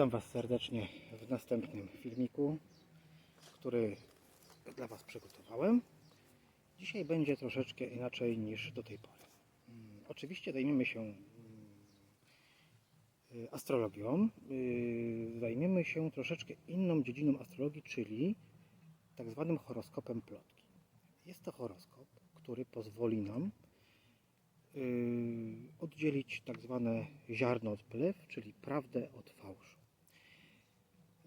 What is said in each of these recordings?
Witam Was serdecznie w następnym filmiku, który dla Was przygotowałem. Dzisiaj będzie troszeczkę inaczej niż do tej pory. Mm, Oczywiście zajmiemy się mm, astrologią. Y, Zajmiemy się troszeczkę inną dziedziną astrologii, czyli tak zwanym horoskopem plotki. Jest to horoskop, który pozwoli nam y, oddzielić tak zwane ziarno od plew, czyli prawdę od fałszu.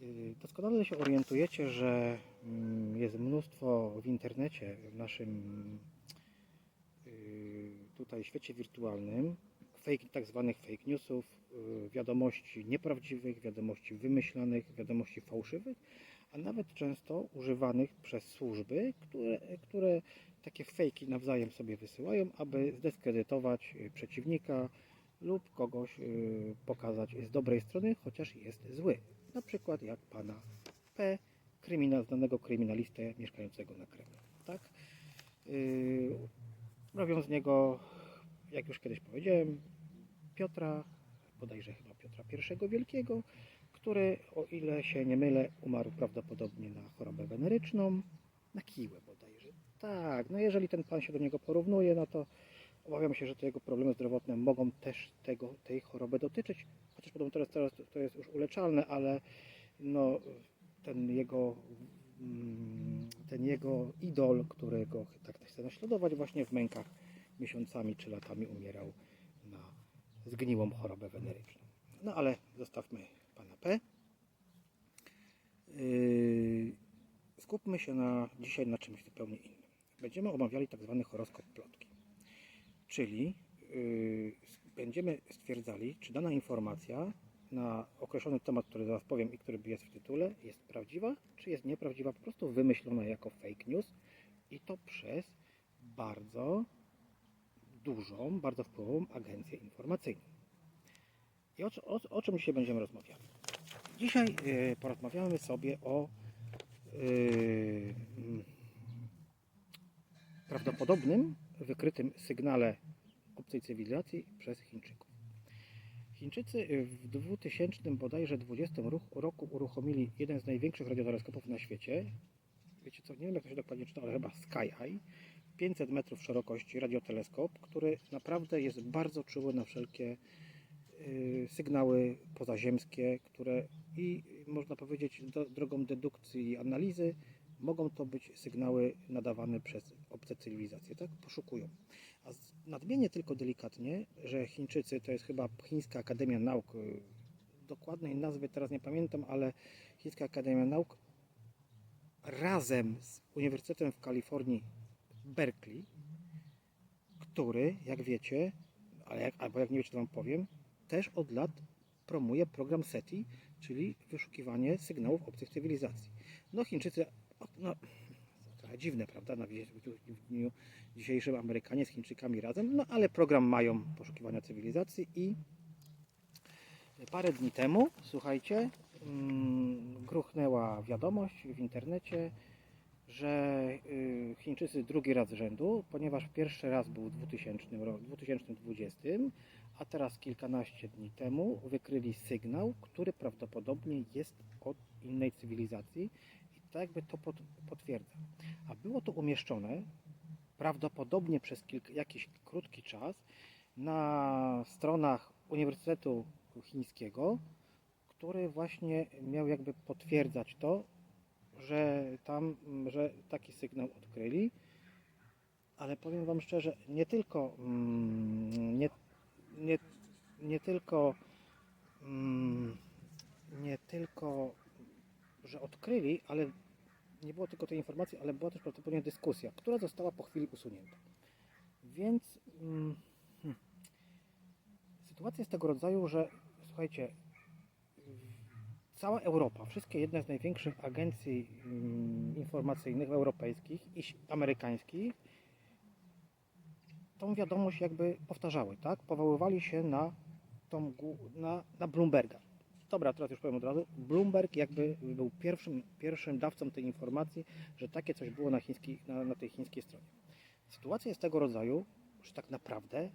Y, Doskonale się orientujecie, że mm, jest mnóstwo w internecie, w naszym y, tutaj świecie wirtualnym, fake, tak zwanych fake newsów, y, wiadomości nieprawdziwych, wiadomości wymyślanych, wiadomości fałszywych, a nawet często używanych przez służby, które, które takie fejki nawzajem sobie wysyłają, aby zdyskredytować przeciwnika lub kogoś pokazać z dobrej strony, chociaż jest zły. Na przykład jak pana P, krymina, znanego kryminalistę mieszkającego na Kremlu. Tak? Yy, robią z niego, jak już kiedyś powiedziałem, Piotra, bodajże chyba Piotra I Wielkiego, który, o ile się nie mylę, umarł prawdopodobnie na chorobę weneryczną, na kiłę bodajże. Tak, no jeżeli ten pan się do niego porównuje, no to obawiam się, że te jego problemy zdrowotne mogą też tego, tej choroby dotyczyć, chociaż podobno teraz, teraz to jest już uleczalne, ale no, ten jego mm, ten jego idol, którego tak chce naśladować właśnie w mękach miesiącami czy latami umierał na zgniłą chorobę weneryczną. No ale zostawmy pana P. Yy, skupmy się na, dzisiaj na czymś zupełnie innym. Będziemy omawiali tak zwany horoskop plotki. Czyli yy, będziemy stwierdzali, czy dana informacja na określony temat, który zaraz powiem i który jest w tytule, jest prawdziwa, czy jest nieprawdziwa, po prostu wymyślona jako fake news i to przez bardzo dużą, bardzo wpływową agencję informacyjną. I o, o, o czym dzisiaj będziemy rozmawiali? Dzisiaj yy, porozmawiamy sobie o yy, mm, prawdopodobnym wykrytym sygnale obcej cywilizacji przez Chińczyków. Chińczycy w 2000 bodajże 20 ruch- roku uruchomili jeden z największych radioteleskopów na świecie. Wiecie co, nie wiem jak to się dokładnie czyta, ale chyba Sky Eye. 500 metrów szerokości radioteleskop, który naprawdę jest bardzo czuły na wszelkie y, sygnały pozaziemskie, które i można powiedzieć drogą dedukcji i analizy mogą to być sygnały nadawane przez obce cywilizacje, tak? Poszukują. A nadmienię tylko delikatnie, że Chińczycy to jest chyba Chińska Akademia Nauk. y, Dokładnej nazwy teraz nie pamiętam, ale Chińska Akademia Nauk razem z Uniwersytetem w Kalifornii Berkeley, który, jak wiecie, ale jak, albo jak nie wiecie, to Wam powiem, też od lat promuje program SETI, czyli wyszukiwanie sygnałów obcych cywilizacji. No Chińczycy, no, trochę dziwne, prawda, na w dniu dzisiejszym Amerykanie z Chińczykami razem, no ale program mają poszukiwania cywilizacji i parę dni temu, słuchajcie, mm, gruchnęła wiadomość w internecie, że y, Chińczycy drugi raz z rzędu, ponieważ pierwszy raz był w 2000, ro- 2020, a teraz kilkanaście dni temu wykryli sygnał, który prawdopodobnie jest od innej cywilizacji tak jakby to pot, potwierdza. A było to umieszczone prawdopodobnie przez kilk, jakiś krótki czas na stronach Uniwersytetu Chińskiego, który właśnie miał jakby potwierdzać to, że tam, że taki sygnał odkryli. Ale powiem Wam szczerze, nie tylko mm, nie, nie, nie tylko mm, nie tylko, że odkryli, ale nie było tylko tej informacji, ale była też prawdopodobnie dyskusja, która została po chwili usunięta. Więc mm, hmm, sytuacja jest tego rodzaju, że słuchajcie, cała Europa, wszystkie jedne z największych agencji mm, informacyjnych europejskich i amerykańskich tą wiadomość jakby powtarzały, tak? Powoływali się na, tą, na, na Bloomberga. Dobra, teraz już powiem od razu. Bloomberg jakby był pierwszym, pierwszym dawcą tej informacji, że takie coś było na, chińskiej, na, na tej chińskiej stronie. Sytuacja jest tego rodzaju, że tak naprawdę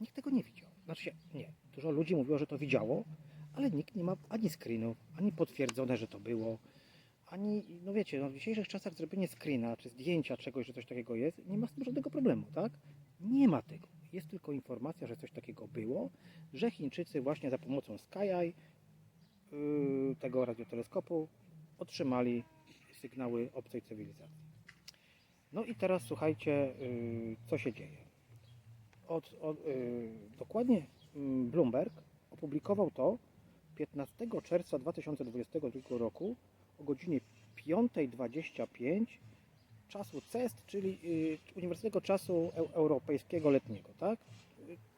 nikt tego nie widział. Znaczy się, nie. Dużo ludzi mówiło, że to widziało, ale nikt nie ma ani screenów, ani potwierdzone, że to było, ani, no wiecie, no w dzisiejszych czasach zrobienie screena, czy zdjęcia czegoś, że coś takiego jest, nie ma z tym żadnego problemu, tak? Nie ma tego. Jest tylko informacja, że coś takiego było, że Chińczycy właśnie za pomocą SkyEye tego radioteleskopu otrzymali sygnały obcej cywilizacji. No i teraz słuchajcie, yy, co się dzieje. Od, od, yy, dokładnie mm, Bloomberg opublikował to 15 czerwca 2022 roku o godzinie 5.25 czasu CEST, czyli yy, Uniwersyteckiego Czasu Eu- Europejskiego Letniego, tak?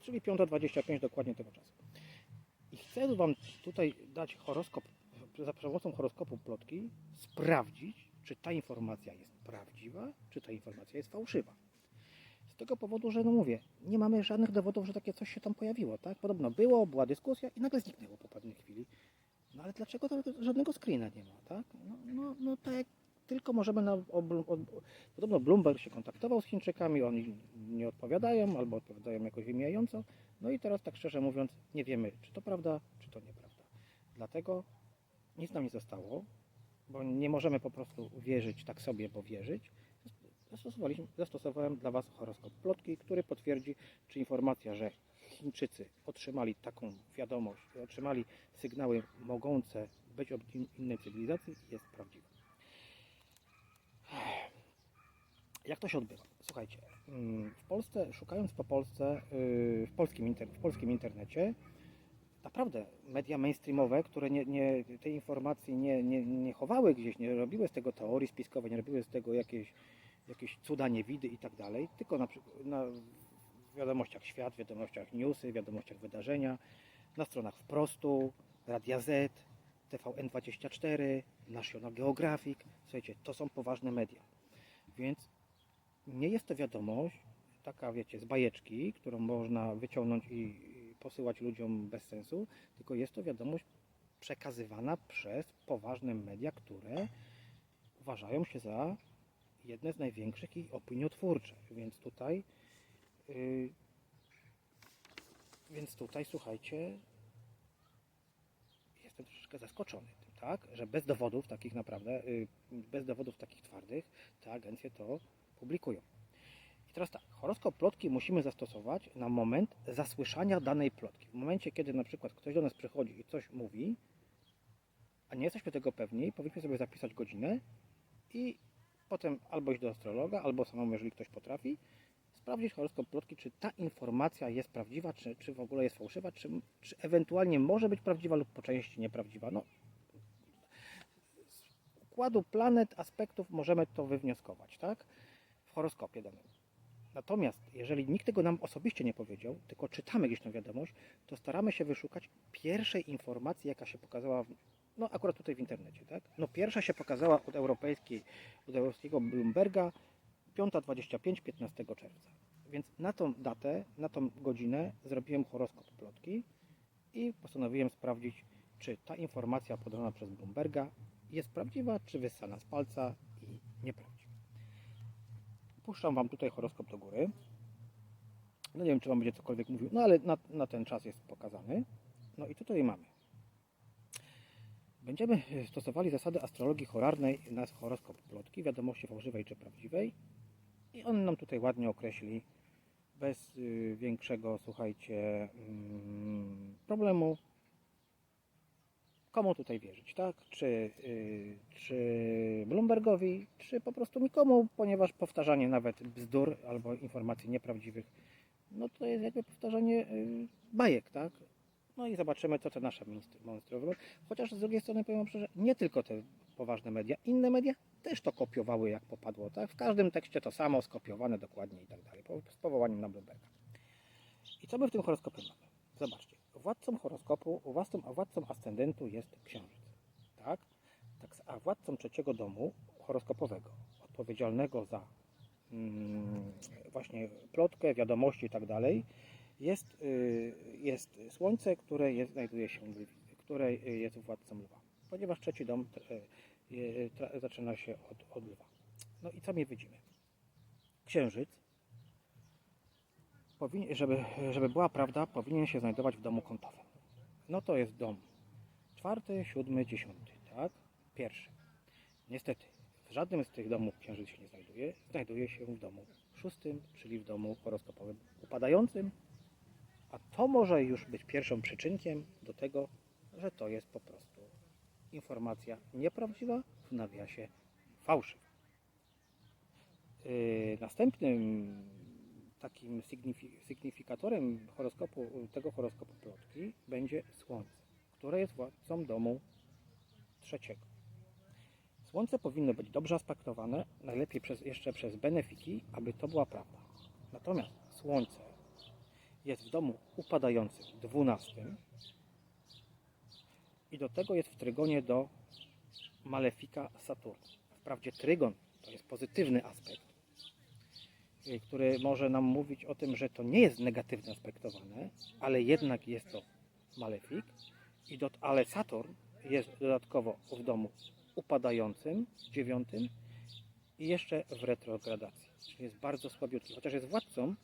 Czyli 5.25 dokładnie tego czasu. I chcę Wam tutaj dać horoskop, za pomocą horoskopu plotki, sprawdzić, czy ta informacja jest prawdziwa, czy ta informacja jest fałszywa. Z tego powodu, że no mówię, nie mamy żadnych dowodów, że takie coś się tam pojawiło, tak? Podobno było, była dyskusja i nagle zniknęło po pewnej chwili. No ale dlaczego to, żadnego screena nie ma, tak? No, no, no tak jak tylko możemy na... Podobno Bloomberg się kontaktował z Chińczykami, oni nie odpowiadają albo odpowiadają jakoś wymijająco. No i teraz tak szczerze mówiąc, nie wiemy, czy to prawda, czy to nieprawda. Dlatego nic nam nie zostało, bo nie możemy po prostu wierzyć tak sobie, bo wierzyć. Zastosowaliśmy, zastosowałem dla Was horoskop plotki, który potwierdzi, czy informacja, że Chińczycy otrzymali taką wiadomość, otrzymali sygnały mogące być od in- innej cywilizacji, jest prawdziwa. Jak to się odbywa? Słuchajcie, mm, w Polsce, szukając po Polsce, yy, w polskim, w polskim internecie, naprawdę media mainstreamowe, które nie, nie, tej informacji nie, nie, nie chowały gdzieś, nie robiły z tego teorii spiskowej, nie robiły z tego jakieś, jakieś cuda niewidy i tak dalej, tylko na, na wiadomościach świat, wiadomościach newsy, wiadomościach wydarzenia, na stronach wprostu, Radia Z, TVN24, National Geographic. Słuchajcie, to są poważne media. Więc nie jest to wiadomość taka, wiecie, z bajeczki, którą można wyciągnąć i, posyłać ludziom bez sensu, tylko jest to wiadomość przekazywana przez poważne media, które uważają się za jedne z największych i opiniotwórcze. Więc tutaj yy, więc tutaj słuchajcie jestem troszeczkę zaskoczony tym, tak, że bez dowodów takich naprawdę, yy, bez dowodów takich twardych, te agencje to publikują. I teraz tak, horoskop plotki musimy zastosować na moment zasłyszania danej plotki. W momencie, kiedy na przykład ktoś do nas przychodzi i coś mówi, a nie jesteśmy tego pewni, powinniśmy sobie zapisać godzinę i potem albo iść do astrologa, albo samemu, jeżeli ktoś potrafi, sprawdzić horoskop plotki, czy ta informacja jest prawdziwa, czy, czy w ogóle jest fałszywa, czy, czy ewentualnie może być prawdziwa lub po części nieprawdziwa. No, z układu planet, aspektów możemy to wywnioskować, tak? Horoskopie danym. Natomiast jeżeli nikt tego nam osobiście nie powiedział, tylko czytamy gdzieś tą wiadomość, to staramy się wyszukać pierwszej informacji, jaka się pokazała, w, no akurat tutaj w internecie, tak? No pierwsza się pokazała od europejskiej, od europejskiego Bloomberga 5.25 15 czerwca. Więc na tą datę, na tą godzinę zrobiłem horoskop plotki i postanowiłem sprawdzić, czy ta informacja podana przez Bloomberga jest prawdziwa, czy wyssana z palca i nieprawdziwa. Puszczam Wam tutaj horoskop do góry. No nie wiem, czy Wam będzie cokolwiek mówił, no ale na, na ten czas jest pokazany. No i tutaj mamy. Będziemy stosowali zasady astrologii horarnej na horoskop plotki, wiadomości fałszywej czy prawdziwej. I on nam tutaj ładnie określi, bez y, większego, słuchajcie, mm, problemu, komu tutaj wierzyć, tak? Czy, y, czy Bloombergowi, czy po prostu nikomu, ponieważ powtarzanie nawet bzdur albo informacji nieprawdziwych, no to jest jakby powtarzanie y, bajek, tak? No i zobaczymy, co te nasze monstry robią. Chociaż z drugiej strony powiem szczerze, nie tylko te poważne media, inne media też to kopiowały jak popadło, tak? W każdym tekście to samo, skopiowane dokładnie i tak dalej, z powołaniem na Bloomberga. I co my w tym horoskopie mamy? Zobaczcie, władcą horoskopu, władcą, a władcą ascendentu jest księżyc, tak? tak? A władcą trzeciego domu horoskopowego, odpowiedzialnego za mm, właśnie plotkę, wiadomości i tak dalej, jest, y, jest Słońce, które jest, znajduje się, w które y, jest władcą Lwa, ponieważ trzeci dom y, tra- zaczyna się od, od Lwa. No i co my widzimy? Księżyc, powinien, żeby, żeby była prawda, powinien się znajdować w domu kątowym. No to jest dom czwarty, siódmy, dziesiąty, tak? Pierwszy. Niestety, w żadnym z tych domów księżyc się nie znajduje. Znajduje się w domu szóstym, czyli w domu horoskopowym upadającym. A to może już być pierwszą przyczynkiem do tego, że to jest po prostu informacja nieprawdziwa, w nawiasie fałszywa. Yy, Następnym takim sygnifikatorem horoskopu, tego horoskopu plotki będzie Słońce, które jest władcą domu trzeciego. Słońce powinno być dobrze aspektowane, najlepiej przez, jeszcze przez benefiki, aby to była prawda. Natomiast Słońce jest w domu upadającym, dwunastym i do tego jest w trygonie do malefika Saturna. Wprawdzie trygon to jest pozytywny aspekt, który może nam mówić o tym, że to nie jest negatywnie aspektowane, ale jednak jest to malefik, i do, ale Saturn jest dodatkowo w domu upadającym, dziewiątym i jeszcze w retrogradacji, czyli jest bardzo słabiutki, chociaż jest władcą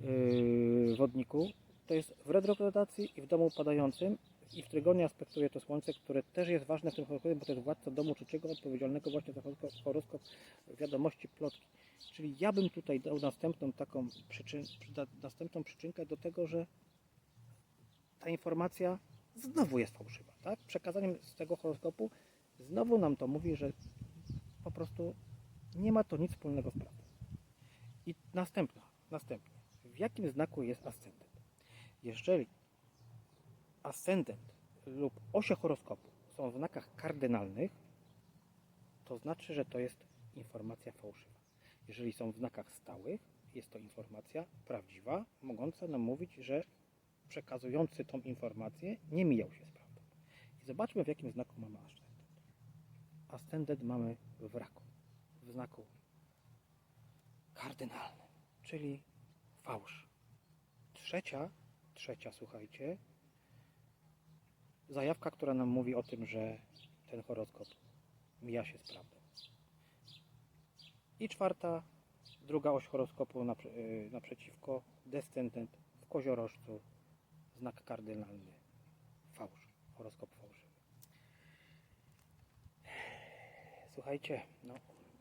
yy, wodniku, to jest w retrogradacji i w domu upadającym. I w trygonie aspektuje to Słońce, które też jest ważne w tym horoskopie, bo to jest władca domu trzeciego odpowiedzialnego właśnie za horoskop, horoskop wiadomości, plotki. Czyli ja bym tutaj dał następną taką przyczyn, następną przyczynkę do tego, że ta informacja znowu jest fałszywa. Tak? Przekazaniem z tego horoskopu znowu nam to mówi, że po prostu nie ma to nic wspólnego z prawdą. I następna, następnie. W jakim znaku jest ascendent? Jeżeli ascendent lub osie horoskopu są w znakach kardynalnych, to znaczy, że to jest informacja fałszywa. Jeżeli są w znakach stałych, jest to informacja prawdziwa, mogąca nam mówić, że przekazujący tą informację nie mijał się z prawdą. I zobaczmy, w jakim znaku mamy ascendent. Ascendent mamy w raku, w znaku kardynalnym, czyli fałsz. Trzecia, trzecia, słuchajcie, zajawka, która nam mówi o tym, że ten horoskop mija się z prawdą. I czwarta, druga oś horoskopu yy, naprzeciwko, descendent w koziorożcu, znak kardynalny, fałsz, horoskop fałszywy. Słuchajcie, no,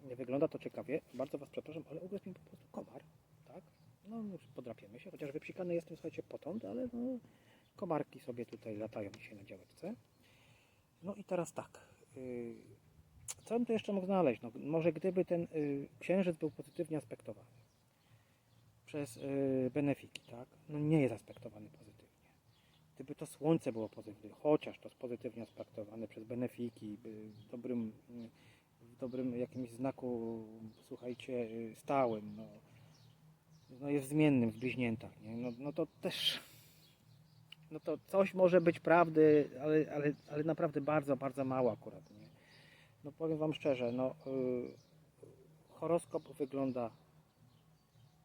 nie wygląda to ciekawie, bardzo Was przepraszam, ale ugryzł mi po prostu komar, tak? No, podrapiemy się, chociaż wypsikany jestem, słuchajcie, potąd, ale no, komarki sobie tutaj latają dzisiaj na działeczce. No i teraz tak, yy, co bym tu jeszcze mógł znaleźć? No, może gdyby ten yy, księżyc był pozytywnie aspektowany przez yy, benefiki, tak? No nie jest aspektowany pozytywnie. Gdyby to słońce było pozytywne, chociaż to jest pozytywnie aspektowane przez benefiki, w dobrym, yy, w dobrym jakimś znaku, słuchajcie, yy, stałym, no, no jest zmiennym w bliźniętach, nie? No, no to też no to coś może być prawdy, ale, ale, ale naprawdę bardzo, bardzo mało akurat, nie? No powiem Wam szczerze, no yy, horoskop wygląda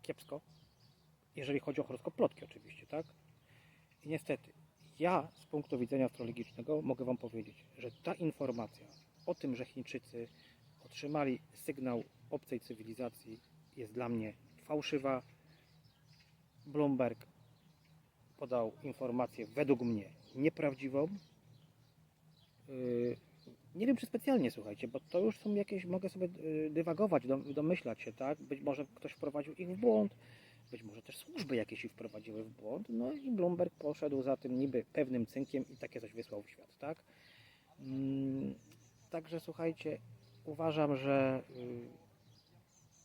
kiepsko, jeżeli chodzi o horoskop plotki oczywiście, tak? I niestety, ja z punktu widzenia astrologicznego mogę Wam powiedzieć, że ta informacja o tym, że Chińczycy otrzymali sygnał obcej cywilizacji jest dla mnie fałszywa. Bloomberg podał informację według mnie nieprawdziwą. Yy, Nie wiem, czy specjalnie, słuchajcie, bo to już są jakieś, mogę sobie yy, dywagować, dom- domyślać się, tak? Być może ktoś wprowadził ich w błąd, być może też służby jakieś ich wprowadziły w błąd, no i Bloomberg poszedł za tym niby pewnym cynkiem i takie coś wysłał w świat, tak? Mm, Także słuchajcie, uważam, że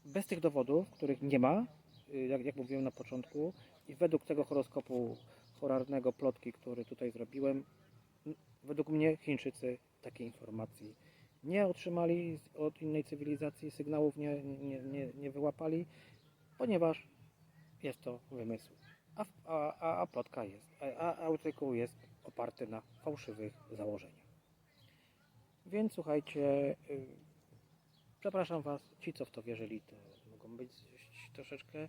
yy, bez tych dowodów, których nie ma, yy, jak, jak mówiłem na początku, i według tego horoskopu horarnego plotki, który tutaj zrobiłem, według mnie Chińczycy takiej informacji nie otrzymali od innej cywilizacji, sygnałów nie, nie, nie, nie wyłapali, ponieważ jest to wymysł. A, a, a, plotka jest, a, a artykuł jest oparty na fałszywych założeniach. Więc słuchajcie, y, przepraszam Was, ci co w to wierzyli, to mogą być troszeczkę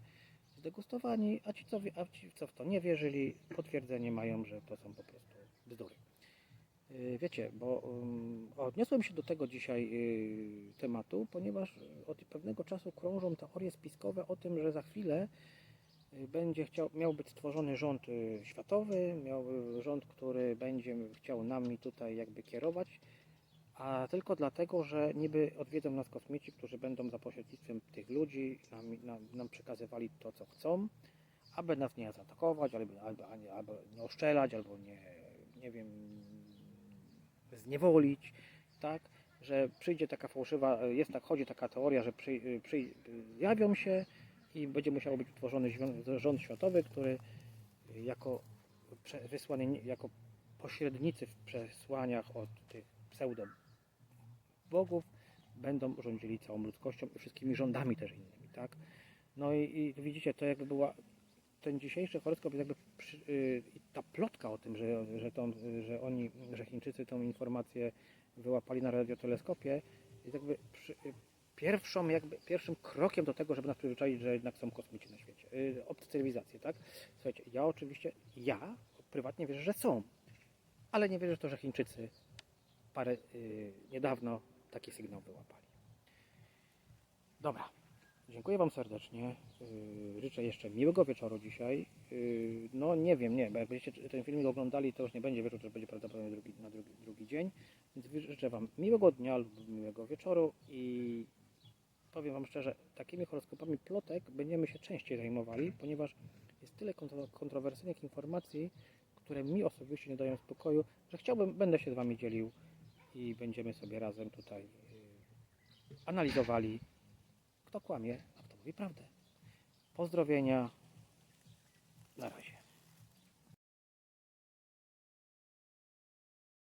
zdegustowani, a ci co, a ci, co w to nie wierzyli, potwierdzenie mają, że to są po prostu bzdury. Yy, Wiecie, bo um, odniosłem się do tego dzisiaj yy, tematu, ponieważ od pewnego czasu krążą teorie spiskowe o tym, że za chwilę y, będzie chciał, miał być stworzony rząd y, światowy, miał y, rząd, który będzie chciał nami tutaj jakby kierować, a tylko dlatego, że niby odwiedzą nas kosmici, którzy będą za pośrednictwem tych ludzi nam, nam, nam przekazywali to, co chcą, aby nas nie zaatakować, albo, albo, albo nie oszczelać, albo nie, nie wiem, zniewolić, tak? Że przyjdzie taka fałszywa, jest tak, chodzi taka teoria, że przy, przy, zjawią się i będzie musiał być utworzony rząd światowy, który jako wysłany, jako pośrednicy w przesłaniach od tych pseudo bogów będą rządzili całą ludzkością i wszystkimi rządami też innymi, tak? No i, i widzicie, to jakby była ten dzisiejszy horoskop jest jakby przy, y, ta plotka o tym, że, że, tą, że oni, że Chińczycy tą informację wyłapali na radioteleskopie, jest jakby przy, pierwszą, jakby pierwszym krokiem do tego, żeby nas przyzwyczaić, że jednak są kosmici na świecie, y, obce cywilizacje, tak? Słuchajcie, ja oczywiście, ja prywatnie wierzę, że są, ale nie wierzę w to, że Chińczycy parę y, niedawno taki sygnał wyłapali. Dobra, dziękuję Wam serdecznie. Yy, życzę jeszcze miłego wieczoru dzisiaj. Yy, no nie wiem, nie, bo jak będziecie ten filmik oglądali, to już nie będzie wieczór, to będzie prawdopodobnie drugi, na drugi, drugi dzień. Więc życzę Wam miłego dnia lub miłego wieczoru i powiem Wam szczerze, takimi horoskopami plotek będziemy się częściej zajmowali, ponieważ jest tyle kontro- kontrowersyjnych informacji, które mi osobiście nie dają spokoju, że chciałbym, będę się z Wami dzielił i będziemy sobie razem tutaj yy, analizowali, kłamie, a kto mówi prawdę. Pozdrowienia. Na razie.